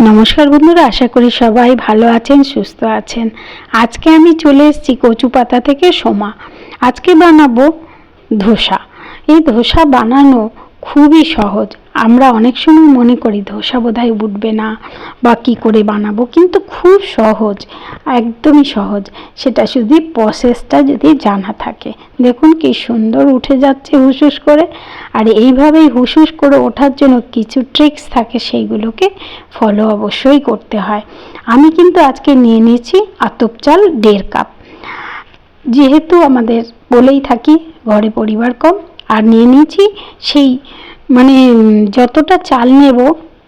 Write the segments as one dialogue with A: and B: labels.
A: নমস্কার বন্ধুরা, আশা করি সবাই ভালো আছেন, সুস্থ আছেন। আজকে আমি চলে এসেছি কচু পাতা থেকে সোমা। আজকে বানাবো ধোসা। এই ধোসা বানানো খুবই সহজ। আমরা অনেক সময় মনে করি ধোসা বোধহয় উঠবে না বা কী করে বানাবো, কিন্তু খুব সহজ, একদমই সহজ। সেটা শুধু প্রসেসটা যদি জানা থাকে। দেখুন কি সুন্দর উঠে যাচ্ছে হুসুস করে। আর এইভাবেই হুসুস করে ওঠার জন্য কিছু ট্রিক্স থাকে সেইগুলোকে ফলো অবশ্যই করতে হয়। আমি কিন্তু আজকে নিয়ে নিয়েছি আতপ চাল দেড় কাপ। যেহেতু আমাদের বলেই থাকি, ঘরে পরিবার কম, আর নিয়ে নিয়েছি সেই মানে যতটা চাল নেব,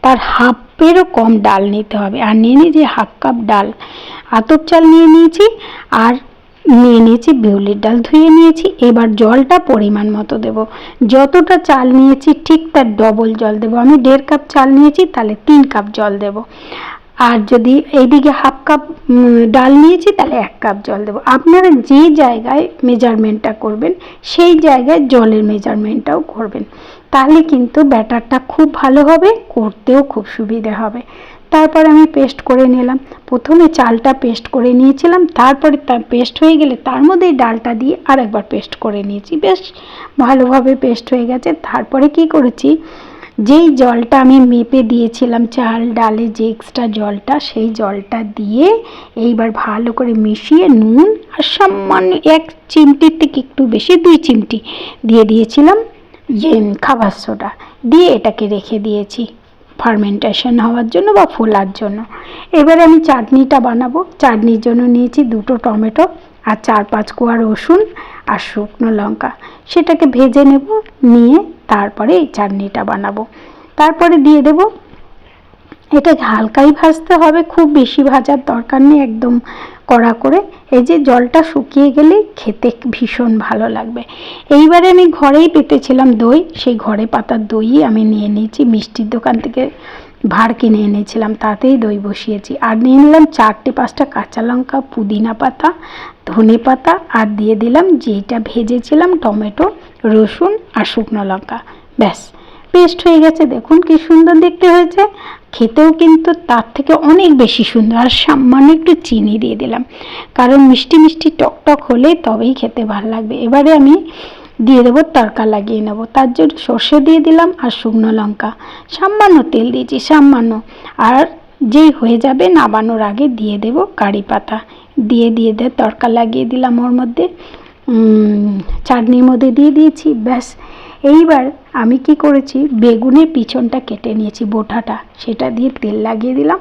A: তার হাফেরও কম ডাল নিতে হবে। আর নিয়ে নিয়েছি হাফ কাপ ডাল। আতপ চাল নিয়ে নিয়েছি, আর নিয়ে নিয়েছি বিউলির ডাল ধুয়ে নিয়েছি। এবার জলটা পরিমাণ মতো দেব। যতটা চাল নিয়েছি, ঠিক তার ডবল জল দেব। আমি দেড় কাপ চাল নিয়েছি, তাহলে তিন কাপ জল দেব। আর যদি এইদিকে হাফ কাপ ডাল নিয়েছি, তাহলে এক কাপ জল দেবো। আপনারা যে জায়গায় মেজারমেন্টটা করবেন, সেই জায়গায় জলের মেজারমেন্টটাও করবেন। তাহলে কিন্তু ব্যাটারটা খুব ভালো হবে, করতেও খুব সুবিধে হবে। তারপর আমি পেস্ট করে নিলাম। প্রথমে চালটা পেস্ট করে নিয়েছিলাম, তারপরে তার পেস্ট হয়ে গেলে তার মধ্যে ডালটা দিয়ে আরেকবার পেস্ট করে নিয়েছি। বেশ ভালোভাবে পেস্ট হয়ে গেছে। তারপরে কি করেছি যেই জলটা আমি মেপে দিয়েছিলাম চাল, ডালে যে এক্সট্রা জলটা, সেই জলটা দিয়ে এইবার ভালো করে মিশিয়ে নুন আর সামান্য এক চিমটির থেকে একটু বেশি, দুই চিমটি দিয়ে দিয়েছিলাম ইয়ে খাবার সোডা। দিয়ে এটাকে রেখে দিয়েছি ফার্মেন্টেশন হওয়ার জন্য বা ফোলার জন্য। এবার আমি চাটনিটা বানাবো। চাটনির জন্য নিয়েছি দুটো টমেটো আর চার পাঁচ কোয়া রসুন আর শুকনো লঙ্কা। সেটাকে ভেজে নেব, নিয়ে তারপরে এই চাটনিটা বানাবো। তারপরে দিয়ে দেব, এটাকে হালকাই ভাজতে হবে, খুব বেশি ভাজার দরকার নেই একদম কড়া করে। এই যে জলটা শুকিয়ে গেলে খেতে ভীষণ ভালো লাগবে। এইবারে আমি ঘরেই পেতেছিলাম দই, সেই ঘরে পাতার দইই আমি নিয়ে নিয়েছি, মিষ্টির দোকান থেকে ভাড় কিনে এনেছিলাম, তাতেই দই বসিয়েছি। আর নিয়ে নিলাম চারটে পাঁচটা কাঁচা লঙ্কা, পুদিনা পাতা, ধনে পাতা, আর দিয়ে দিলাম যেটা ভেজেছিলাম টমেটো, রসুন আর শুকনো লঙ্কা। ব্যাস, পেস্ট হয়ে গেছে। দেখুন কি সুন্দর দেখতে হয়েছে। খেতেও কিন্তু তার থেকে অনেক বেশি সুন্দর। আর সামান্য একটু চিনি দিয়ে দিলাম। কারণ মিষ্টি মিষ্টি টক টক হলে তবেই খেতে ভালো লাগবে। এবারে আমি দিয়ে দেবো, তড়কা লাগিয়ে নেব। তার জন্য সর্ষে দিয়ে দিলাম আর শুকনো লঙ্কা। সামান্য তেল দিয়েছি, সামান্য। আর যেই হয়ে যাবে নাবানোর আগে দিয়ে দেব কারি পাতা। দিয়ে দিয়ে দিয়ে তড়কা লাগিয়ে দিলাম ওর মধ্যে। চাটনির মধ্যে দিয়ে দিয়েছি, ব্যাস। এইবার আমি কি করেছি, বেগুনের পিছনটা কেটে নিয়েছি বোটাটা সেটা দিয়ে তেল লাগিয়ে দিলাম।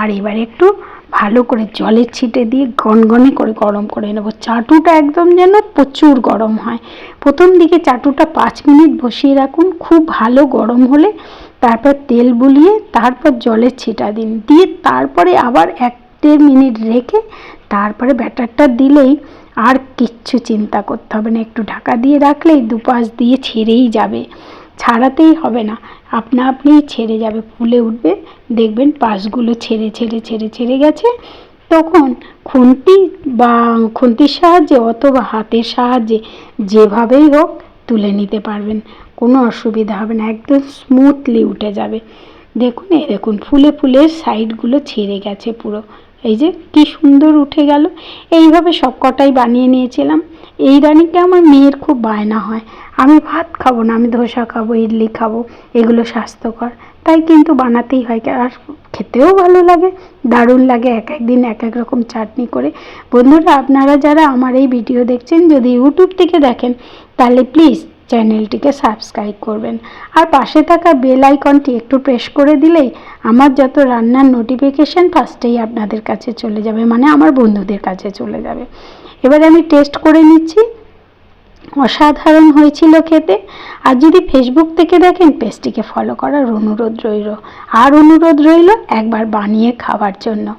A: আর এবার একটু ভালো করে জলের ছিটে দিয়ে গনগনে করে গরম করে নেব। চাটুটা একদম যেন প্রচুর গরম হয়। প্রথম দিকে চাটুটা পাঁচ মিনিট বসিয়ে রাখুন, খুব ভালো গরম হলে তারপর তেল বুলিয়ে তারপর জলের ছিটা দিন। দিয়ে তারপরে আবার এক দেড় মিনিট রেখে তারপরে ব্যাটারটা দিলেই আর কিচ্ছু চিন্তা করতে হবে না। একটু ঢাকা দিয়ে রাখলেই দুপাশ দিয়ে ছেড়েই যাবে। ছাড়াতেই হবে না। আপনা আপনিই ছেড়ে যাবে, ফুলে উঠবে। দেখবেন পাশগুলো ছেড়ে ছেড়ে ছেড়ে ছেড়ে গেছে। তখন খুন্তি বা খুন্তির সাহায্যে অথবা হাতের সাহায্যে যেভাবেই হোক তুলে নিতে পারবেন। কোনো অসুবিধা হবে না, একদম স্মুথলি উঠে যাবে। দেখুন, এই দেখুন, ফুলে ফুলে সাইডগুলো ছেড়ে গেছে পুরো। এই যে, কি সুন্দর উঠে গেল। এইভাবে সব কটাই বানিয়ে নিয়েছিলাম। এই রানিটা আমার মেয়ের খুব বায়না হয়। আমি ভাত খাব না, আমি ধোসা খাব, ইডলি খাব, এগুলো স্বাস্থ্যকর। তাই কিন্তু বানাতেই হয়, আর খেতেও ভালো লাগে, দারুণ লাগে এক এক দিন এক এক রকম চাটনি করে। বন্ধুরা, আপনারা যারা আমার এই ভিডিও দেখছেন, যদি ইউটিউব থেকে দেখেন, তাহলে প্লিজ চ্যানেলটিকে সাবস্ক্রাইব করবেন। আর পাশে থাকা বেল আইকনটি একটু প্রেস করে দিলেই আমার যত রান্নার নোটিফিকেশান ফার্স্টেই আপনাদের কাছে চলে যাবে মানে আমার বন্ধুদের কাছে চলে যাবে। এবার আমি টেস্ট করে নিচ্ছি। অসাধারণ হয়েছিল খেতে। আর যদি ফেসবুক থেকে দেখেন, পেজটিকে ফলো করার অনুরোধ রইল। আর অনুরোধ রইল একবার বানিয়ে খাওয়ার জন্য।